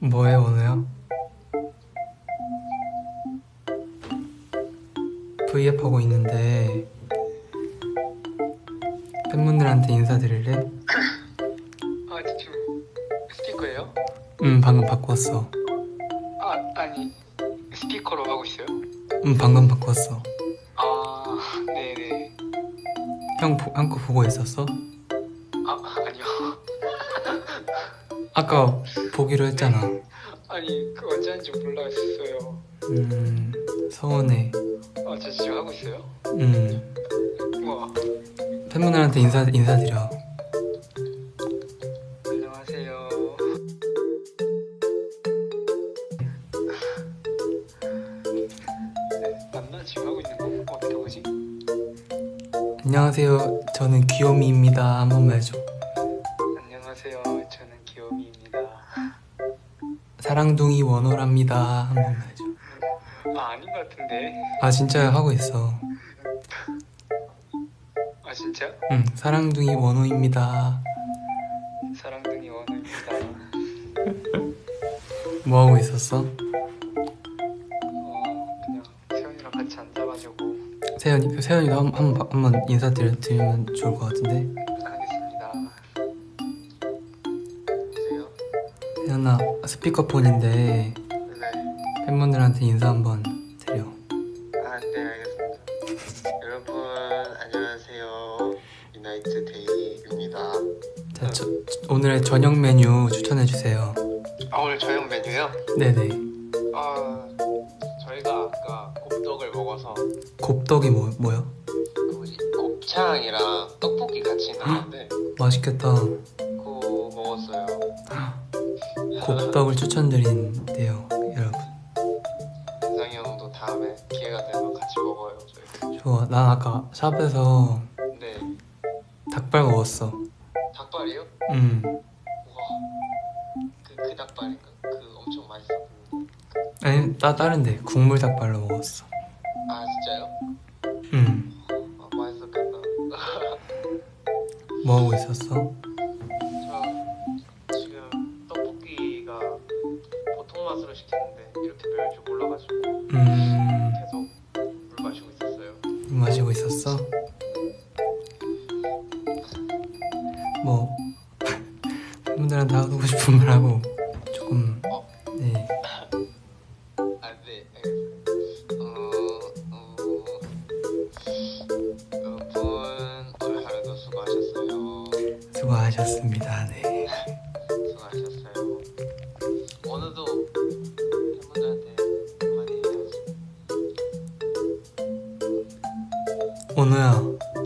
뭐해 오늘요? V앱 하고 있는데 팬분들한테 인사드릴래? 아 지금 스피커예요? 응 방금 바꿨어 아 아니 스피커로 하고 있어요? 응 방금 바꿨어 형 한거 보고 있었어? 아 아니요. 아까 보기로 했잖아. 아니 그 언제 하는지 몰랐어요. 음 서운해. 아저 지금 하고 있어요? 음. 우와. 팬분들한테 인사, 인사드려 안녕하세요. 저는 귀요미입니다. 한 번만 해줘. 안녕하세요. 저는 귀요미입니다. 사랑둥이 원호랍니다. 한 번만 해줘. 아 아닌 것 같은데. 아 진짜 하고 있어. 아 진짜? 응 사랑둥이 원호입니다. 사랑둥이 원우입니다. 뭐 하고 있었어? 세연이 세연이도 한, 한, 번- 한번 인사드리면 좋을 것 같은데 하겠습니다. 보세요. 세연아 스피커폰인데 네. 팬분들한테 인사 한번 드려 아, 네, 알겠습니다. 여러분, 안녕하세요. 유나이트 데이입니다. 자 저, 저- 오늘의 저녁 메뉴 추천해 주세요 아, 오늘 저녁 메뉴요? 네네 아, 먹어서 곱떡이 뭐, 뭐야? 그 뭐지? 곱창이랑 떡볶이 같이 있는 건데 맛있겠다 그거 먹었어요. 곱떡을 추천드린대요 여러분 인상이 형도 다음에 기회가 되면 같이 먹어요, 저희. 좋아 난 아까 샵에서 네. 닭발 먹었어 닭발이요? 음 우와. 그, 그 닭발인가? 그 엄청 맛있었는데. 아니 따, 다른데 국물 닭발로 먹었어? 음 아, 맛있었겠다. 뭐 하고 있었어? 저 지금 떡볶이가 보통 맛으로 시켰는데 이렇게 매울 줄 몰라가지고 음 계속 물 마시고 있었어요. 마시고 있었어? 수고하셨습니다 네 수고하셨어요. 오늘도 팬분들한테 많이 해야지. 오늘야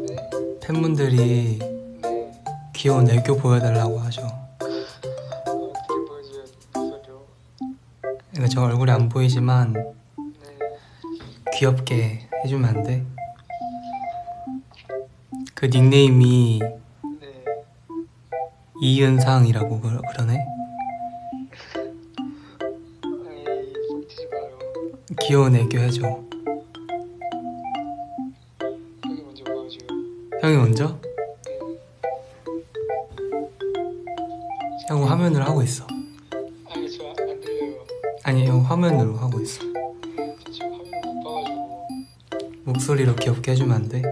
네. 팬분들이 네. 귀여운 애교 보여달라고 하죠 어떻게 보여줘요? 목소리로. 그러니까 저 얼굴이 안 보이지만 네. 귀엽게 해주면 안 돼? 그 닉네임이 네. 이은상이라고 그러, 그러네? 귀여운 애교 해줘 형이 먼저 보여줘요. 형이 먼저? 형 화면으로 하고 있어 아니 저 안 들려요. 아니 형 화면으로 하고 있어 저 지금 화면 못 봐가지고 목소리로 귀엽게 해주면 안 돼?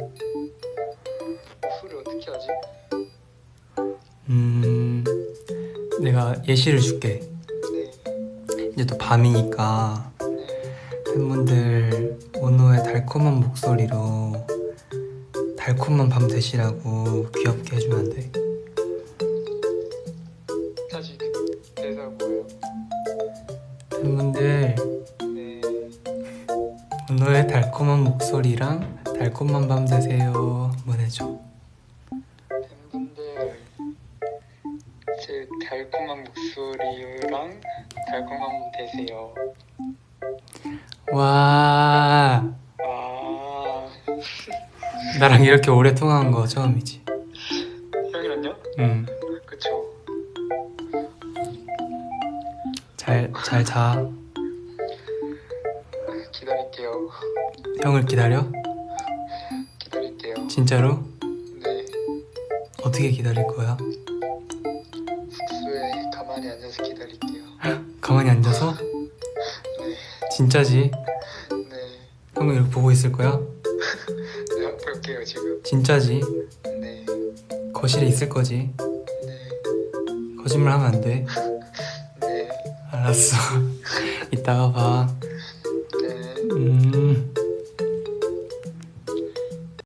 예시를 줄게 네. 이제 또 밤이니까 네. 팬분들 오노의 달콤한 목소리로 달콤한 밤 되시라고 귀엽게 해주면 안 돼? 다시 대사 뭐예요? 팬분들 네. 오노의 달콤한 목소리랑 달콤한 밤 되세요 해줘 목소리랑 달콤한 분 되세요. 와아 나랑 이렇게 오래 통화한 거 처음이지 형이랑요? 응 그쵸. 잘 잘 자 기다릴게요. 형을 기다려? 기다릴게요. 진짜로? 네. 어떻게 기다릴 거야? 가만히 앉아서? 네, 진짜지? 네, 형은 이렇게 보고 있을 거야? 네, 볼게요 지금. 진짜지? 네, 거실에 있을 거지? 네, 거짓말 하면 안 돼. 네. 알았어. 이따가 봐.